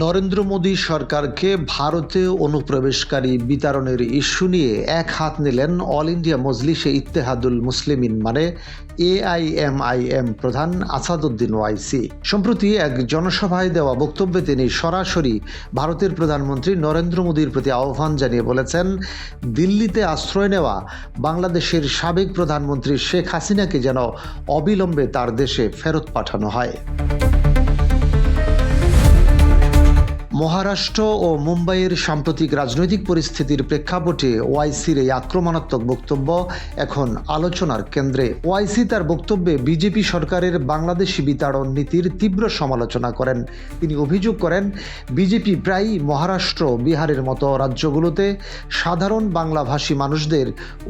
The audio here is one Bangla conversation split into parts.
নরেন্দ্র মোদী সরকারকে ভারতে অনুপ্রবেশকারী বিতরণের ইস্যু নিয়ে এক হাত নিলেন অল ইন্ডিয়া মজলিসে ইত্তেহাদুল মুসলিমিন মানে এআইএমআইএম প্রধান আসাদুদ্দিন ওয়াইসি। সম্প্রতি এক জনসভায় দেওয়া বক্তব্যে তিনি সরাসরি ভারতের প্রধানমন্ত্রী নরেন্দ্র মোদীর প্রতি আহ্বান জানিয়ে বলেছেন, দিল্লিতে আশ্রয় নেওয়া বাংলাদেশের সাবেক প্রধানমন্ত্রী শেখ হাসিনাকে যেন অবিলম্বে তার দেশে ফেরত পাঠানো হয়। মহারাষ্ট্র ও মুম্বাইয়ের সাম্প্রতিক রাজনৈতিক পরিস্থিতির প্রেক্ষাপটে ওয়াইসির এই আক্রমণাত্মক বক্তব্য এখন আলোচনার কেন্দ্রে। ওয়াইসি তার বক্তব্যে বিজেপি সরকারের বাংলাদেশি বিতাড়ন নীতির তীব্র সমালোচনা করেন। তিনি অভিযোগ করেন, বিজেপি প্রায়ই মহারাষ্ট্র বিহারের মতো রাজ্যগুলোতে সাধারণ বাংলাভাষী মানুষদের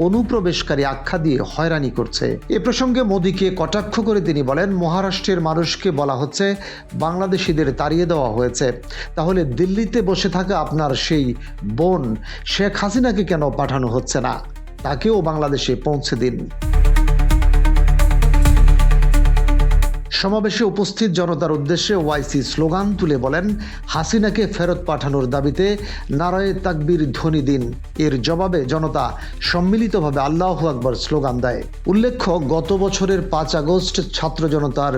অনুপ্রবেশকারী আখ্যা দিয়ে হয়রানি করছে। এ প্রসঙ্গে মোদীকে কটাক্ষ করে তিনি বলেন, মহারাষ্ট্রের মানুষকে বলা হচ্ছে, বাংলাদেশিদের তাড়িয়ে দেওয়া হয়েছে। তাহলে দিল্লিতে বসে থাকা আপনার সেই বোন শেখ হাসিনাকে কেন পাঠানো হচ্ছে না? তাকেও বাংলাদেশে পৌঁছে দিন। সমাবেশে উপস্থিত জনতার উদ্দেশ্যে ওয়াইসি স্লোগান তুলে বলেন, হাসিনাকে ফেরত পাঠানোর দাবিতে নারায়ে তাকবির ধ্বনি দিন। এর জবাবে জনতা সম্মিলিতভাবে আল্লাহ আকবর স্লোগান দেয়। উল্লেখ্য, গত বছরের পাঁচ আগস্ট ছাত্র জনতার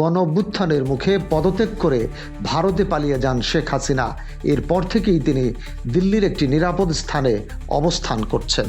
গণভ্যুত্থানের মুখে পদত্যাগ করে ভারতে পালিয়ে যান শেখ হাসিনা। এরপর থেকেই তিনি দিল্লির একটি নিরাপদ স্থানে অবস্থান করছেন।